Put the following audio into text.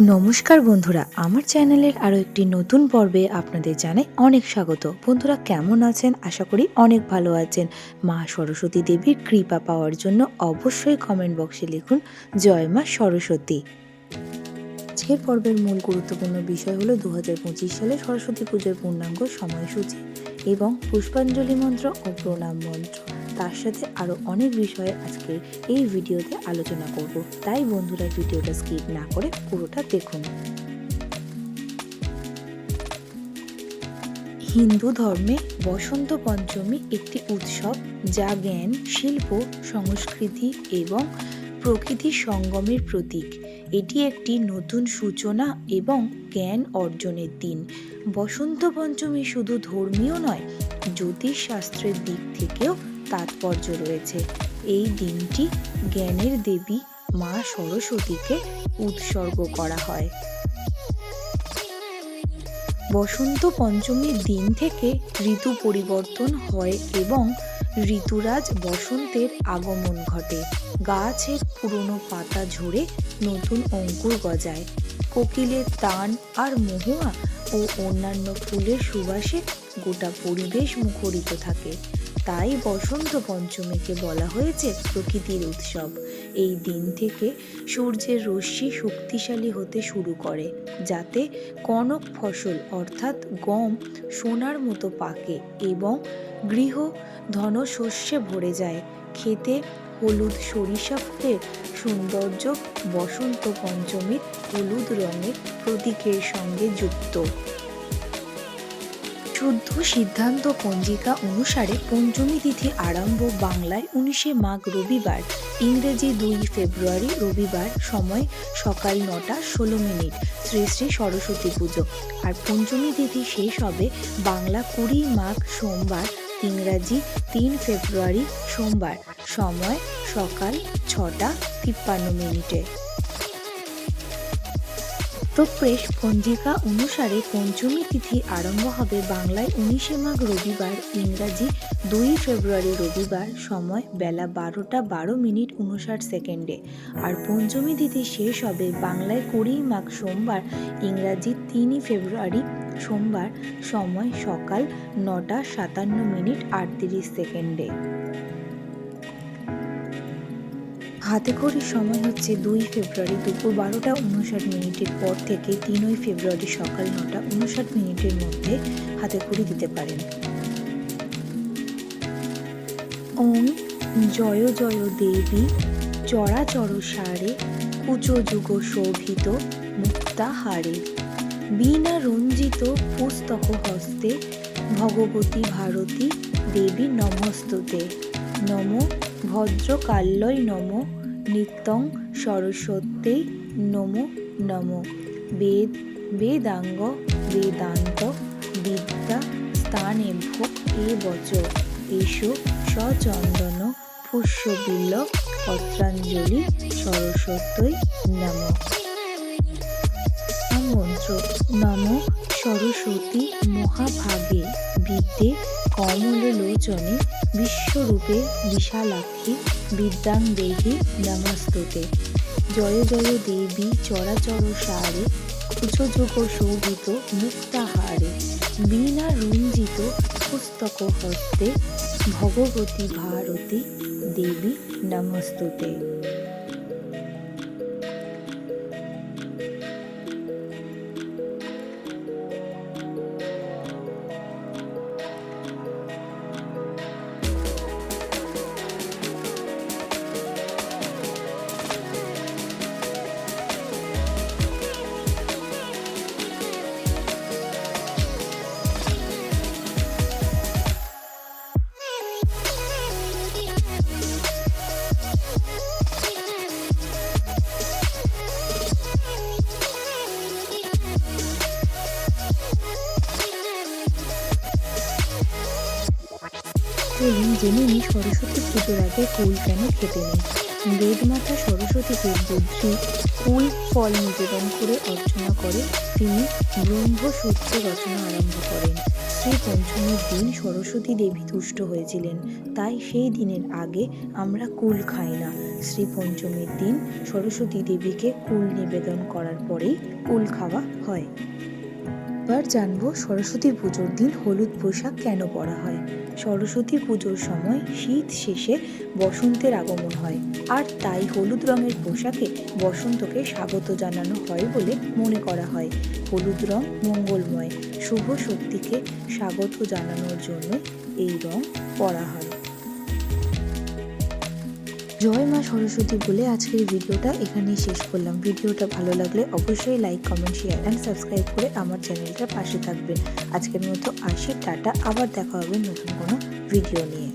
নমস্কার বন্ধুরা, আমার চ্যানেলের আরও একটি নতুন পর্বে আপনাদের জানাই অনেক স্বাগত। বন্ধুরা, কেমন আছেন? আশা করি অনেক ভালো আছেন। মা সরস্বতী দেবীর কৃপা পাওয়ার জন্য অবশ্যই কমেন্ট বক্সে লিখুন, জয় মা সরস্বতী আজকের পর্বের মূল গুরুত্বপূর্ণ বিষয় হলো দু হাজার পঁচিশ সালে সরস্বতী পুজোর পূর্ণাঙ্গ সময়সূচি এবং পুষ্পাঞ্জলি মন্ত্র ও প্রণাম মন্ত্র। তার সাথে আরও অনেক বিষয়ে আজকে এই ভিডিওতে আলোচনা করব। তাই বন্ধুরা, ভিডিওটা স্কিপ না করে পুরোটা দেখুন। হিন্দু ধর্মে বসন্ত পঞ্চমী একটি উৎসব যা জ্ঞান, শিল্প, সংস্কৃতি এবং প্রকৃতির সঙ্গমের প্রতীক। এটি একটি নতুন সূচনা এবং জ্ঞান অর্জনের দিন। বসন্ত পঞ্চমী শুধু ধর্মীয় নয় জ্যোতিষ শাস্ত্রের দিক থেকেও তাৎপর্য রয়েছে। এই দিনটি জ্ঞানের দেবী মা সরস্বতীকে উৎসর্গ করা হয়। বসন্ত পঞ্চমীর দিন থেকে ঋতু পরিবর্তন হয় এবং ঋতুরাজ বসন্তের আগমন ঘটে। গাছের পুরনো পাতা ঝরে নতুন অঙ্কুর গজায়। কোকিলের তান আর মহুয়া ও অন্যান্য ফুলের সুবাসে গোটা পরিবেশ মুখরিত থাকে। তাই বসন্ত পঞ্চমীকে বলা হয়েছে প্রকৃতির উৎসব। এই দিন থেকে সূর্যের রশ্মি শক্তিশালী হতে শুরু করে, যাতে কনক ফসল অর্থাৎ গম সোনার মতো পাকে এবং গৃহ ধনশস্যে ভরে যায়। খেতে হলুদ সরিষা সৌন্দর্য বসন্ত পঞ্চমীর হলুদ রঙের প্রতীকের সঙ্গে যুক্ত। শুদ্ধ সিদ্ধান্ত পঞ্জিকা অনুসারে পঞ্চমী তিথি আরম্ভ বাংলায় উনিশে মাঘ রবিবার। ইংরেজি দুই ফেব্রুয়ারি রবিবার সময় সকাল নটা ষোলো মিনিট। শ্রী শ্রী সরস্বতী পুজো। আর পঞ্চমী তিথি শেষ হবে বাংলা কুড়ি মাঘ সোমবার, ইংরাজি তিন ফেব্রুয়ারি সোমবার। সময় সকাল ছটা তিপ্পান্ন মিনিটে। উত্তরপ্রেশ পঞ্জিকা অনুসারে পঞ্চমী তিথি আরম্ভ হবে বাংলায় উনিশে মাঘ রবিবার, ইংরাজি দুই ফেব্রুয়ারি রবিবার, সময় বেলা বারোটা বারো মিনিট উনষাট সেকেন্ডে। আর পঞ্চমী তিথি শেষ হবে বাংলায় কুড়ি মাঘ সোমবার, ইংরাজি তিনই ফেব্রুয়ারি সোমবার, সময় সকাল নটা সাতান্ন মিনিট আটত্রিশ সেকেন্ডে। হাতে ঘড়ির সময় হচ্ছে দুই ফেব্রুয়ারি দুপুর বারোটা উনষাট মিনিটের পর থেকে তিনই ফেব্রুয়ারি সকাল নটা উনষাট মিনিটের মধ্যে হাতে ঘড়ি দিতে পারেন। ওম জয় জয় দেবী চরাচর সারে কুচো যুগ শোভিত মুক্তাহারে বিনা রঞ্জিত পুস্তক হস্তে ভগবতী ভারতী দেবী নমস্তুতে। নম ভদ্রকাল্যই নম, নিত্যং সরস্বত্যে নম নম। বেদ, বেদাঙ্গ, বেদান্ত, বিদ্যা, স্থানেভ্য এ বচ। এসো সচন্দন, পুষ্যবিল্ল, পত্রাঞ্জলি, সরস্বত্যই নম। মন্ত্র, নম সরস্বতী মহাভাগে। বিদ্যে কমললোচনে বিশ্বরূপে বিশালাক্ষী বিদ্যাং দেহি নমস্তুতে। জয় জয় দেবী চরাচর সারে কুচযোগ শোভিত মুক্তাহারে বীণা রঞ্জিত পুস্তক হস্তে ভগবতী ভারতী দেবী নমস্তুতে। চলুন জেনে নিই সরস্বতী পুজোর আগে কুল কেন খেতে নেই বেদমাতা সরস্বতীকে বুদ্ধি ফুল, ফল নিবেদন করে অর্চনা করে। তিনি ব্রহ্মসূত্র রচনা আরম্ভ করেন। শ্রী পঞ্চমীর দিন সরস্বতী দেবী তুষ্ট হয়েছিলেন। তাই সেই দিনের আগে আমরা কুল খাই না। শ্রী পঞ্চমীর দিন সরস্বতী দেবীকে কুল নিবেদন করার পরেই কুল খাওয়া হয়। এবার জানব সরস্বতী পুজোর দিন হলুদ পোশাক কেন পরা হয়। সরস্বতী পুজোর সময় শীত শেষে বসন্তের আগমন হয়, আর তাই হলুদ রঙের পোশাকে বসন্তকে স্বাগত জানানো হয় বলে মনে করা হয়। হলুদ রং মঙ্গলময়, শুভ শক্তিকে স্বাগত জানানোর জন্য এই রং পরা হয়। জয় মা সরস্বতী বলে আজকের ভিডিওটা এখানেই শেষ করলাম। ভিডিওটা ভালো লাগলে অবশ্যই like comment share and subscribe করে আমার চ্যানেলটার পাশে থাকবেন। আজকের মতো আসি, টাটা। আবার দেখা হবে নতুন কোনো ভিডিও নিয়ে।